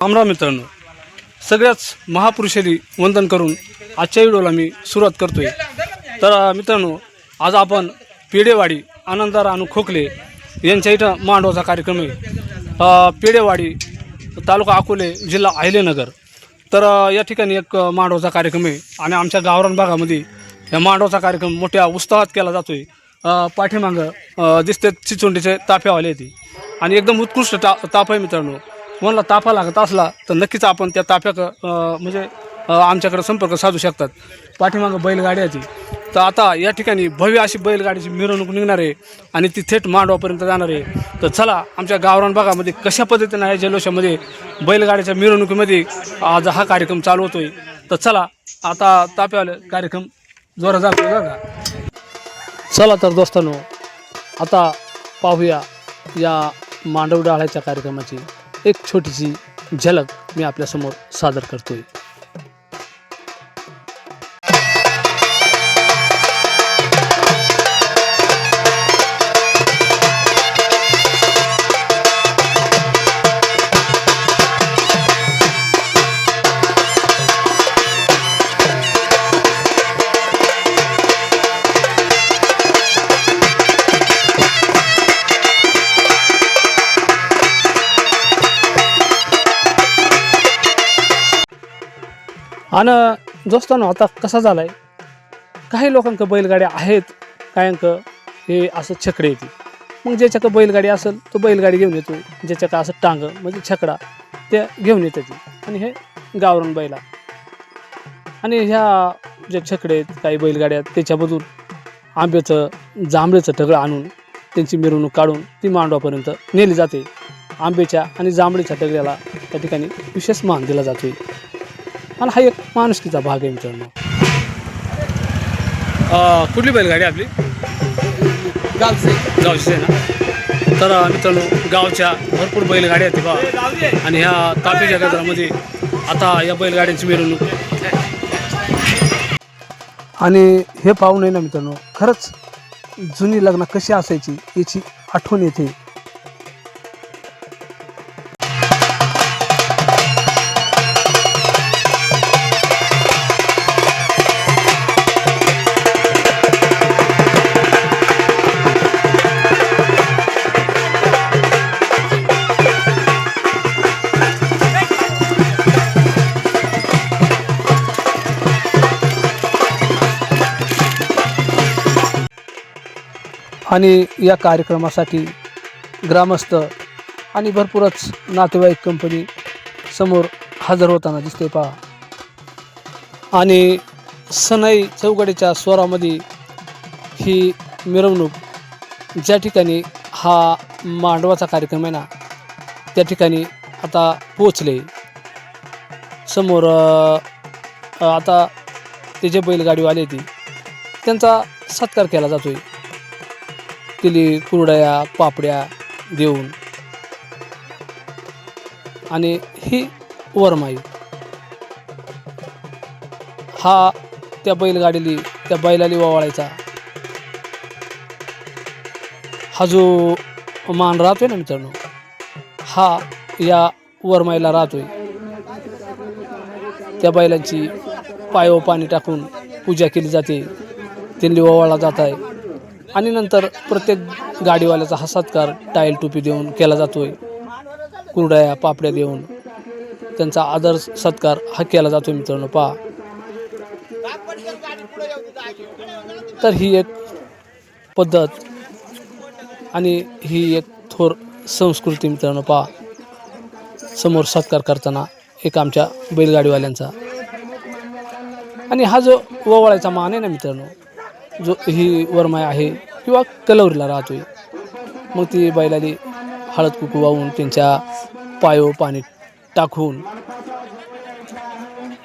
रामराम मित्रांनो सगळ्याच महापुरुषांनी वंदन करून आजच्या व्हिडिओला मी सुरुवात करतोय. तर मित्रांनो आज आपण पेडेवाडी आनंदार अनु खोकले यांच्या इथं मांडवाचा कार्यक्रम आहे. पेढेवाडी पेडेवाडी तालुका अकोले जिल्हा अहिलेनगर. तर या ठिकाणी एक मांडवाचा कार्यक्रम आहे आणि आमच्या गावरान भागामध्ये या मांडवाचा कार्यक्रम मोठ्या उत्साहात केला जातो आहे पाठीमागं दिसते चिचोंडीचे ताफ्यावाले येते आणि एकदम उत्कृष्ट ता ताप आहे मित्रांनो. कोणाला ताफा लागत असला तर नक्कीच आपण त्या ताफ्याक म्हणजे आमच्याकडे संपर्क साधू शकतात. पाठीमागं बैलगाडी आहे ती तर आता या ठिकाणी भव्य अशी बैलगाडीची मिरवणूक निघणार आहे आणि ती थेट मांडवापर्यंत जाणार आहे. तर चला आमच्या गावरान भागामध्ये कशा पद्धतीनं आहे जल्लोषामध्ये बैलगाडीच्या मिरवणुकीमध्ये आज हा कार्यक्रम चालू होतोय? तर चला आता ताप्यावाले कार्यक्रम जोरात जातो का? चला तर दोस्तांनो आता पाहूया या मांडव डाळ्याच्या कार्यक्रमाची. एक छोटीशी झलक मी आपल्यासमोर सादर करतो आहे आणि जोस्तानो आता कसा झाला आहे काही लोकांक बैलगाड्या आहेत कायांक हे असं छकडे येते मग ज्याच्याक बैलगाडी असेल तो बैलगाडी घेऊन येतो. ज्याच्याक असं टांग म्हणजे छकडा त्या घेऊन येते ती. आणि हे गावरण बैला. आणि ह्या जे छकडे आहेत काही बैलगाड्या त्याच्यामधून आंब्याचं जांभळेचं टगळं आणून त्यांची मिरवणूक काढून ती मांडवापर्यंत नेली जाते. आंब्याच्या आणि जांभळीच्या टगड्याला त्या ठिकाणी विशेष मान दिला जातोय. आणि हा एक माणुसकीचा भाग आहे मित्रांनो. कुठली बैलगाडी आपली? गावचे. गावची आहे ना? तर अ, मित्रांनो गावच्या भरपूर बैलगाड्या आहेत बा आणि ह्या तापीच्या गजरामध्ये आता या बैलगाड्यांची मिरवणूक. आणि हे पाहून आहे ना मित्रांनो खरंच जुनी लग्न कशी असायची याची आठवण येते. आणि या कार्यक्रमासाठी ग्रामस्थ आणि भरपूरच नातेवाईक कंपनी समोर हजर होताना दिसते पहा. आणि सनाई चौघडीच्या स्वरामध्ये ही मिरवणूक ज्या ठिकाणी हा मांडवाचा कार्यक्रम आहे ना त्या ठिकाणी आता पोचले समोर आता ते जे बैलगाडीवाले ती त्यांचा सत्कार केला जातोय. केली कुरड्या पापड्या देऊन. आणि ही वरमाई. हा त्या बैलगाडीली त्या बैलाली ओवाळायचा हा जो मान राहतोय ना मित्रांनो हा या वरमाईला राहतोय. त्या बैलांची पायो पाणी टाकून पूजा केली जाते. त्यांनी ओवाळला जात आहे आणि नंतर प्रत्येक गाडीवाल्याचा हा सत्कार टाईल टोपी देऊन केला जातो आहे कुरड्या पापड्या देऊन त्यांचा आदर सत्कार हा केला जातो मित्रांनो पहा. तर ही एक पद्धत आणि ही एक थोर संस्कृती मित्रांनो पहा. समोर सत्कार करताना एक आमच्या बैलगाडीवाल्यांचा. आणि हा जो ओवाळायचा मान आहे ना मित्रांनो जो ही वरमाय आहे किंवा कलवरीला राहतोय. मग ती बैलाली हळद कुकू वाहून त्यांच्या पायो पाणी टाकून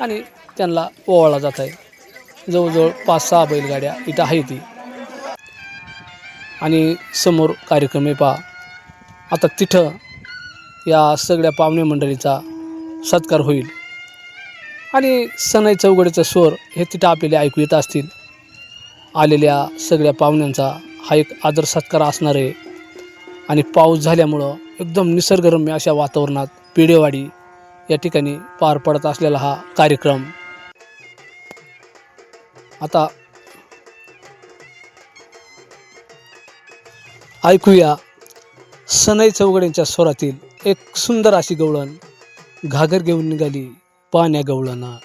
आणि त्यांना ओवाळला जात आहे जवळजवळ पाच सहा बैलगाड्या इथं आहे ती. आणि समोर कार्यक्रम आहे पहा. आता तिथं या सगळ्या पाहुणे मंडळीचा सत्कार होईल. आणि सनाई चौघडीचा स्वर हे तिथं आपल्याला ऐकू येत असतील. आलेल्या सगळ्या पाहुण्यांचा हा एक आदर सत्कार असणार आहे. आणि पाऊस झाल्यामुळं एकदम निसर्गरम्य अशा वातावरणात पेडेवाडी या ठिकाणी पार पडत असलेला हा कार्यक्रम. आता ऐकूया सनई चौघड्यांच्या स्वरातील एक सुंदर अशी गवळण. घागर घेऊन निघाली पाण्या गवळणा.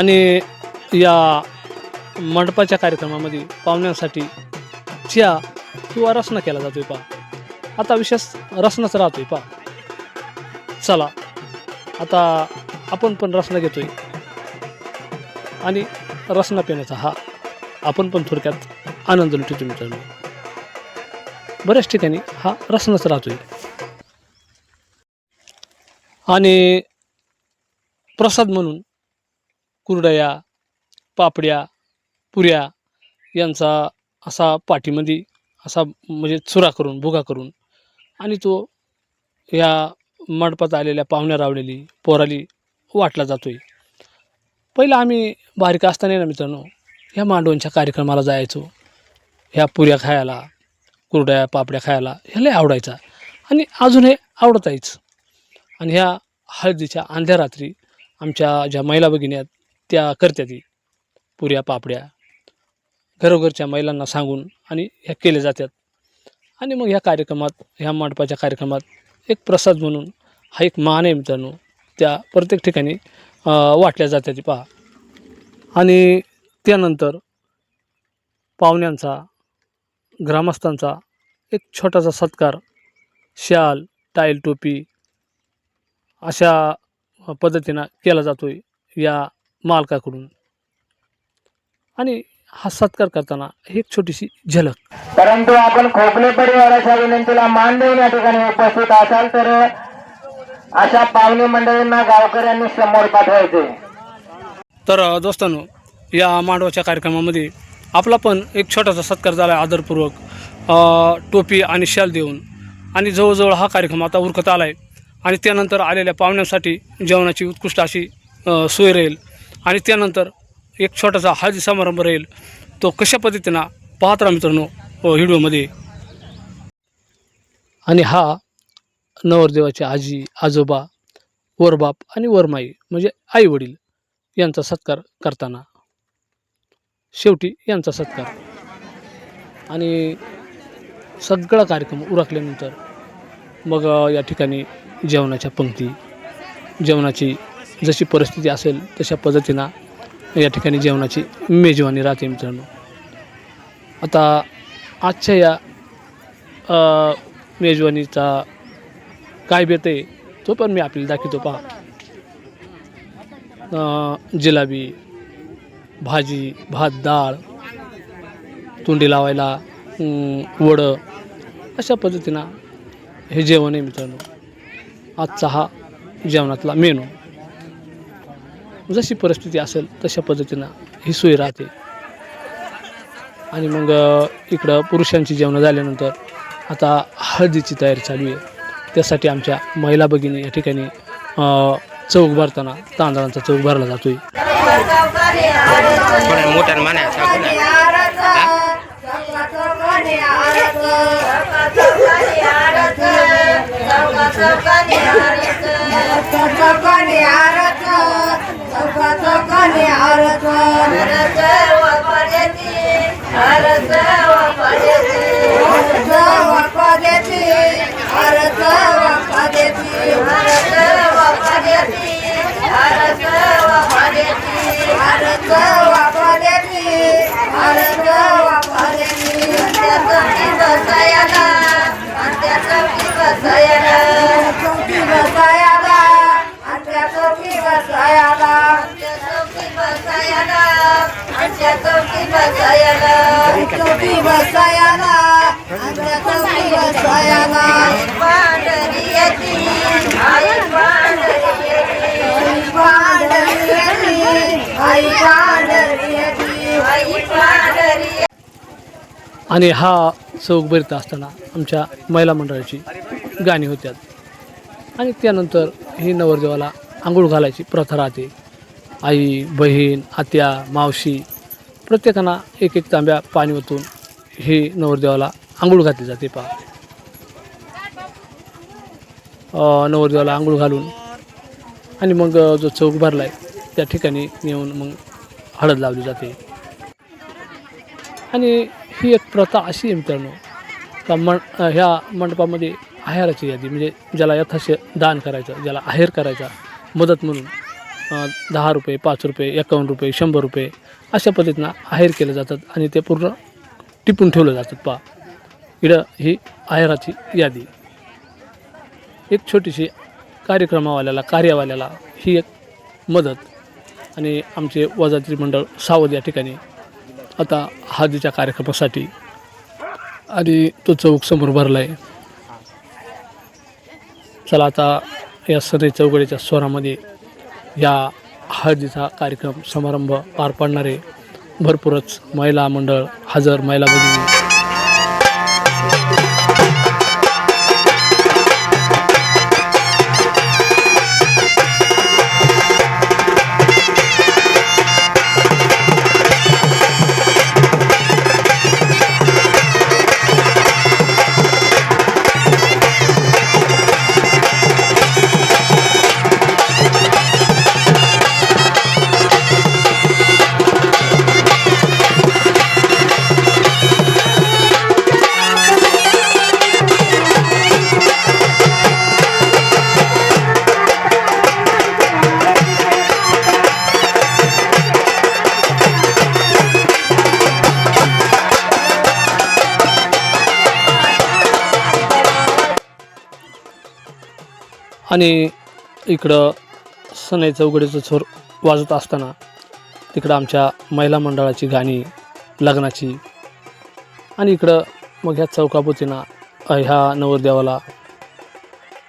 आणि या मंडपाच्या कार्यक्रमामध्ये पाहुण्यांसाठी चिया किंवा रसना केला जातोय पा आता विशेष रसनाच राहतोय पा चला आता आपण पण रसना घेतोय. आणि रसना पिण्याचा हा. आपण पण थोडक्यात आनंद लुटतो मित्रांनो. बऱ्याच ठिकाणी हा रसनाच राहतोय. आणि प्रसाद म्हणून कुरडया पापड्या पुऱ्या यांचा असा पाठीमध्ये असा म्हणजे चुरा करून भुगा करून आणि तो या मंडपात आलेल्या पाहुण्या रावलेली पोराली वाटला जातो आहे पहिलं आम्ही बारीक असताना ना मित्रांनो ह्या मांडवांच्या कार्यक्रमाला जायचो. ह्या पुऱ्या खायला कुरड्या पापड्या खायला ह्याला आवडायचा आणि अजून हे आवडत आहेच आणि ह्या हळदीच्या अंध्या रात्री आमच्या ज्या महिला भगिनी आहेत त्या करत्या ती पुऱ्या पापड्या. घरोघरच्या महिलांना सांगून आणि ह्या केल्या जातात आणि मग ह्या कार्यक्रमात ह्या मंडपाच्या कार्यक्रमात एक प्रसाद म्हणून हा एक मान आहे मित्रांनो त्या प्रत्येक ठिकाणी वाटल्या जातात ती पहा. आणि त्यानंतर पाहुण्यांचा ग्रामस्थांचा एक छोटासा सत्कार शाल टाईल टोपी अशा पद्धतीनं केला जातो आहे या मालकाकडून. आणि हा सत्कार करताना एक छोटीशी झलक. परंतु आपण खोकले परिवाराच्या विनंतीला मान देऊन या ठिकाणी उपस्थित असाल तर अशा पाहुणे मंडळींना गावकऱ्यांनी समोर पाठवायचे. तर दोस्तांनो या मांडवाच्या कार्यक्रमामध्ये आपला पण एक छोटासा सत्कार झाला आहे आदरपूर्वक. टोपी आणि शाल देऊन. आणि जवळजवळ हा कार्यक्रम आता उरकत आला आहे आणि त्यानंतर आलेल्या पाहुण्यांसाठी जेवणाची उत्कृष्ट अशी सोय राहील. आणि त्यानंतर एक छोटासा हळदी समारंभ राहील तो कशा पद्धतीनं पाहत राहा मित्रांनो व्हिडिओमध्ये. आणि हा नवरदेवाची आजी आजोबा वरबाप आणि वरमाई म्हणजे आई वडील यांचा सत्कार करताना. शेवटी यांचा सत्कार. आणि सगळा कार्यक्रम उरकल्यानंतर मग या ठिकाणी जेवणाच्या पंक्ती जेवणाची जशी परिस्थिती असेल तशा पद्धतीनं या ठिकाणी जेवणाची मेजवानी राहते मित्रांनो. आता आजच्या या मेजवानीचा काय बेत आहे तो पण मी आपल्याला दाखवतो पहा. जिलाबी भाजी भात डाळ तोंडी लावायला वडं अशा पद्धतीनं हे जेवण आहे मित्रांनो. आजचा हा जेवणातला मेनू. जशी परिस्थिती असेल तशा पद्धतीनं ही सोय राहते. आणि मग इकडं पुरुषांची जेवणं झाल्यानंतर आता हळदीची तयारी चालू आहे. त्यासाठी आमच्या महिला भगिनी या ठिकाणी चौक भरताना तांदळांचा चौक भरला जातोय. थोड्या मोठ्यानं म्हणा सांगू ना आणि हा चौक भरत असताना आमच्या महिला मंडळाची गाणी होत्यात. आणि त्यानंतर ही नवरदेवाला आंघोळ घालायची प्रथा राहते. आई बहीण आत्या मावशी प्रत्येकांना एक एक तांब्या पाणी ओतून ही नवरदेवाला आंघोळ घातली जाते पा नवरदेवाला आंघोळ घालून आणि मग जो चौक भरला आहे त्या ठिकाणी नेऊन मग हळद लावली जाते. आणि ही एक प्रथा अशी आहे मित्रांनो. का मं ह्या मंडपामध्ये आहेराची यादी म्हणजे ज्याला यथाशय दान करायचं ज्याला आहेर करायचा मदत म्हणून दहा रुपये पाच रुपये एकावन्न रुपये शंभर रुपये अशा पद्धतीनं आहेर केले जातात आणि ते पूर्ण टिपून ठेवलं जातात. पा इडं ही आहेराची यादी. एक छोटीशी कार्यक्रमावाल्याला कार्यवाल्याला ही एक मदत. आणि आमचे वजात्री मंडळ सावध या ठिकाणी आता हळदीच्या कार्यक्रमासाठी आणि तो चौक समोर भरला आहे चला आता या सनई चौकडीच्या स्वरामध्ये या हळदीचा कार्यक्रम समारंभ पार पाडणारे भरपूरच महिला मंडळ हजर महिला भगिनी. आणि इकडं सनई चौघडीचं छोर वाजत असताना तिकडं आमच्या महिला मंडळाची गाणी लग्नाची. आणि इकडं मग ह्या चौकाभोवतीनं ह्या नवरदेवाला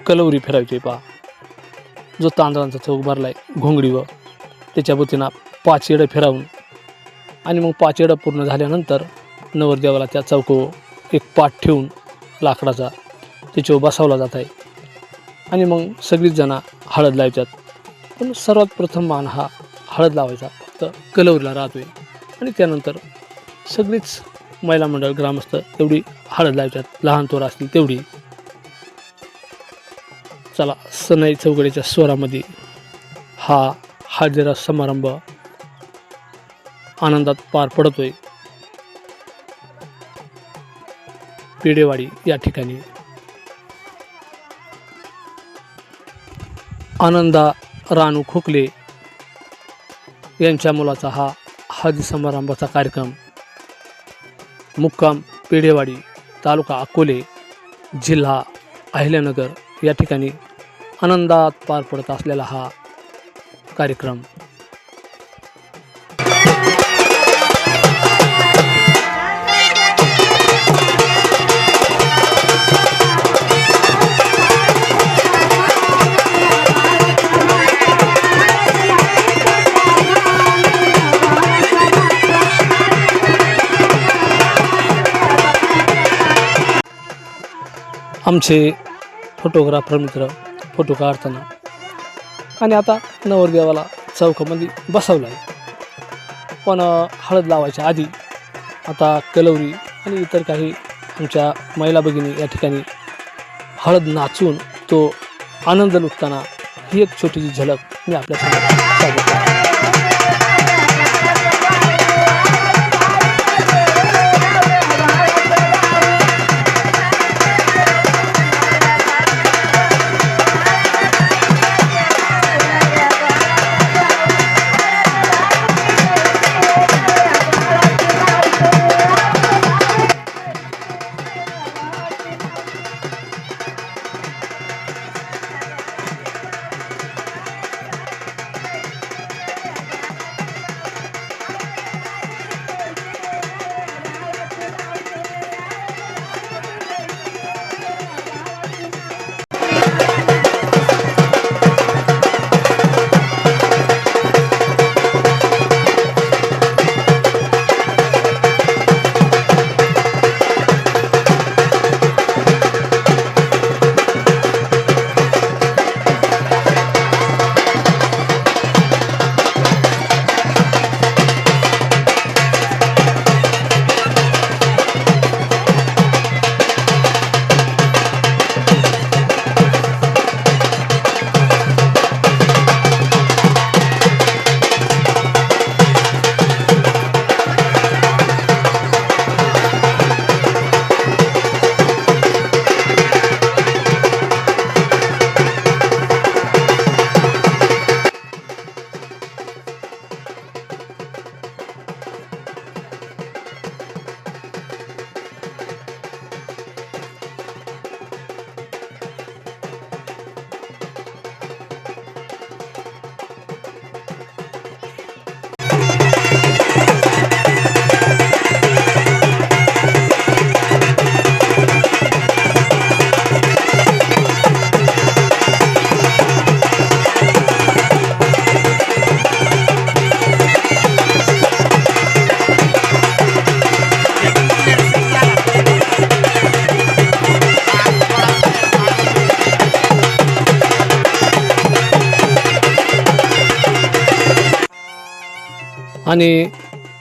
कलवरी फिरायची पा जो तांदळांचा चौक भरला आहे घोंगडीवर त्याच्या भोवतीनं पाच येडं फिरावून आणि मग पाच येडं पूर्ण झाल्यानंतर नवरदेवाला त्या चौको एक पाठ ठेवून लाकडाचा त्याच्यावर बसवला जात आहे. आणि मग सगळीच जणं हळद लावतात पण सर्वात प्रथम मान हा हळद लावायचा फक्त कलवरीला राहतोय. आणि त्यानंतर सगळीच महिला मंडळ ग्रामस्थ तेवढी हळद लावतात लहान थोर असतील तेवढी. चला सनई चौघडीच्या स्वरामध्ये हा हळदीरा समारंभ आनंदात पार पडतोय. पेडेवाडी या ठिकाणी. आनंदा रानू खोकले यांच्या मुलाचा हा हळदी समारंभाचा कार्यक्रम. मुक्काम पेढेवाडी तालुका अकोले जिल्हा अहिल्यानगर या ठिकाणी आनंदात पार पडत असलेला हा कार्यक्रम. आमचे फोटोग्राफर मित्र फोटो काढताना आणि आता नवरदेवाला चौकामध्ये बसवलं आहे पण हळद लावायच्या आधी आता कलवरी आणि इतर काही आमच्या महिला भगिनी या ठिकाणी हळद नाचून तो आनंद लुटताना ही एक छोटीशी झलक मी आपल्यासमोर आणि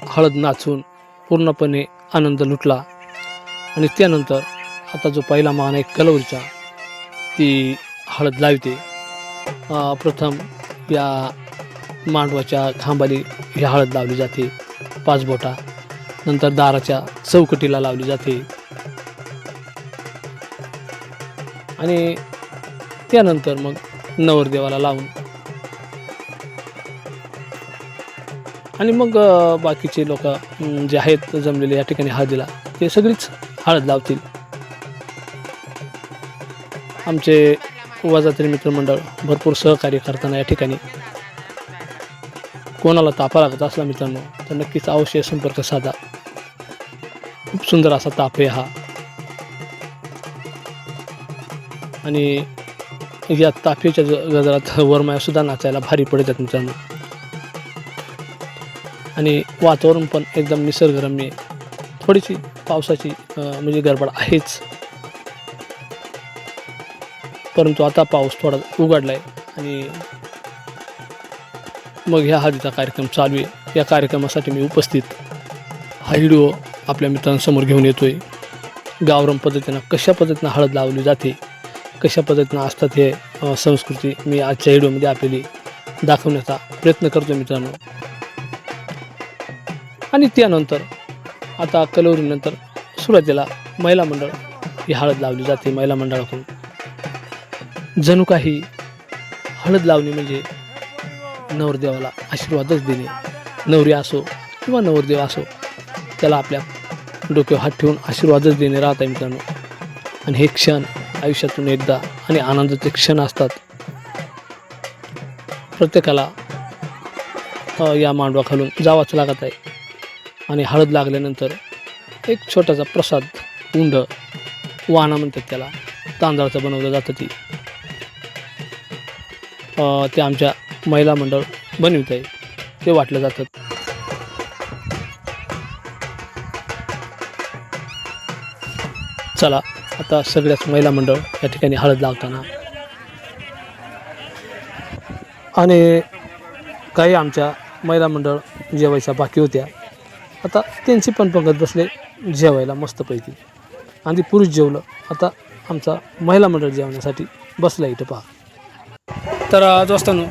हळद नाचून पूर्णपणे आनंद लुटला. आणि त्यानंतर आता जो पहिला मान आहे कलवरीचा ती हळद लावते. प्रथम या मांडवाच्या खांबाली ही हळद लावली जाते पाच बोटा. नंतर दाराच्या चौकटीला लावली जाते. आणि त्यानंतर मग नवरदेवाला लावून आणि मग बाकीचे लोक जे आहेत जमलेले या ठिकाणी हळदीला ते सगळीच हळद लावतील. आमचे वजातील मित्रमंडळ भरपूर सहकार्य करताना या ठिकाणी कोणाला तापा लागत असला मित्रांनो तर नक्कीच अवश्य संपर्क साधा. खूप सुंदर असा ताप आहे हा. आणि या ताफेच्या गजरात वरमाया सुद्धा नाचायला भारी पडतात मित्रांनो. आणि वातावरण पण एकदम निसर्गरम्य थोडीशी पावसाची म्हणजे गडबड आहेच. परंतु आता पाऊस थोडा उघडला आहे आणि मग ह्या हळदीचा कार्यक्रम चालू आहे. या कार्यक्रमासाठी मी उपस्थित हा व्हिडिओ आपल्या मित्रांसमोर घेऊन येतो आहे गावरम पद्धतीनं कशा पद्धतीनं हळद लावली जाते कशा पद्धतीनं असतात हे संस्कृती मी आजच्या व्हिडिओमध्ये आपल्याला दाखवण्याचा प्रयत्न करतो मित्रांनो. आणि त्यानंतर आता कलोरीनंतर सुरुवातीला महिला मंडळ ही हळद लावली जाते महिला मंडळाकडून. जणू काही हळद लावणे म्हणजे नवरदेवाला आशीर्वादच देणे. नवरी असो किंवा नवरदेव असो त्याला आपल्या डोक्यावर हात ठेवून आशीर्वादच देणे राहत आहे मित्रांनो. आणि हे क्षण आयुष्यातून एकदा आणि आनंदाचे क्षण असतात. प्रत्येकाला या मांडवाखालून जावाच लागत आहे. आणि हळद लागल्यानंतर एक छोटासा प्रसाद उंड वाना म्हणतात त्याला तांदळाचं बनवलं जातं ती. ते आमच्या महिला मंडळ बनवित आहे. ते वाटलं जातं. चला आता सगळ्याच महिला मंडळ या ठिकाणी हळद लावताना. आणि काही आमच्या महिला मंडळ जेवायच्या बाकी होत्या. आता त्यांची पण पंगत बसले जेवायला मस्तपैकी. आणि पुरुष जेवलं. आता आमचा महिला मंडळ जेवण्यासाठी बसला इथं पहा. तर दोस्तांनो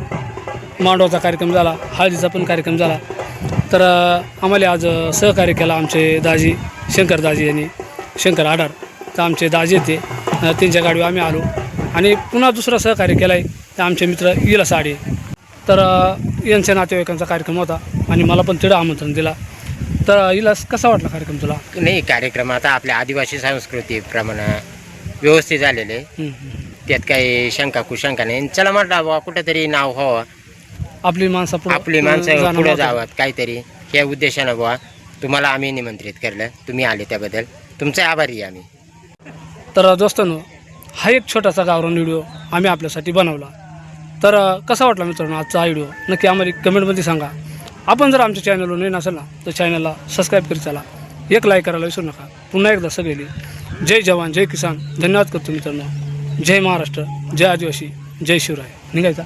मांडवाचा कार्यक्रम झाला हळदीचा पण कार्यक्रम झाला. तर आम्हाला आज सहकार्य केला आमचे दाजी शंकर दाजी यांनी शंकर आडार तर आमचे दाजी येते. त्यांच्या गाडीवर आम्ही आलो. आणि पुन्हा दुसरा सहकार्य केला आहे तर आमचे मित्र इला साडे. तर यांच्या नातेवाईकांचा कार्यक्रम होता. आणि मला पण तिथं आमंत्रण दिला. तर अ, इला कसा वाटला कार्यक्रम तुला? नाही कार्यक्रम आता आपल्या आदिवासी संस्कृतीप्रमाणे व्यवस्थित झालेले. हम्म, हम्म. त्यात काही शंका कुशंका नाही. चला म्हटलं बुवा कुठंतरी नाव व्हावं. आपली माणसं पुढं- आपली माणसं जाणं पुढे महत्त्वाचं. जावं काहीतरी. या उद्देशानं बुवा तुम्हाला आम्ही निमंत्रित केलं. तुम्ही आले त्याबद्दल. तुमचे आभारी आहे आम्ही. तर दोस्तांनो हा एक छोटासा गावरान व्हिडिओ आम्ही आपल्यासाठी बनवला. तर अ, कसा वाटला मित्रांनो आजचा हा व्हिडिओ? नक्की आम्हाला कमेंटमध्ये सांगा. आपण जर आमच्या चॅनलवर नवीन असेल ना तर चॅनलला सबस्क्राईब करीत चला. एक लाईक करायला विसरू नका. पुन्हा एकदा सगळेली जय जवान जय किसान. धन्यवाद करतो मित्रांनो. जय महाराष्ट्र जय आदिवासी जय शिवराय. निघायचा?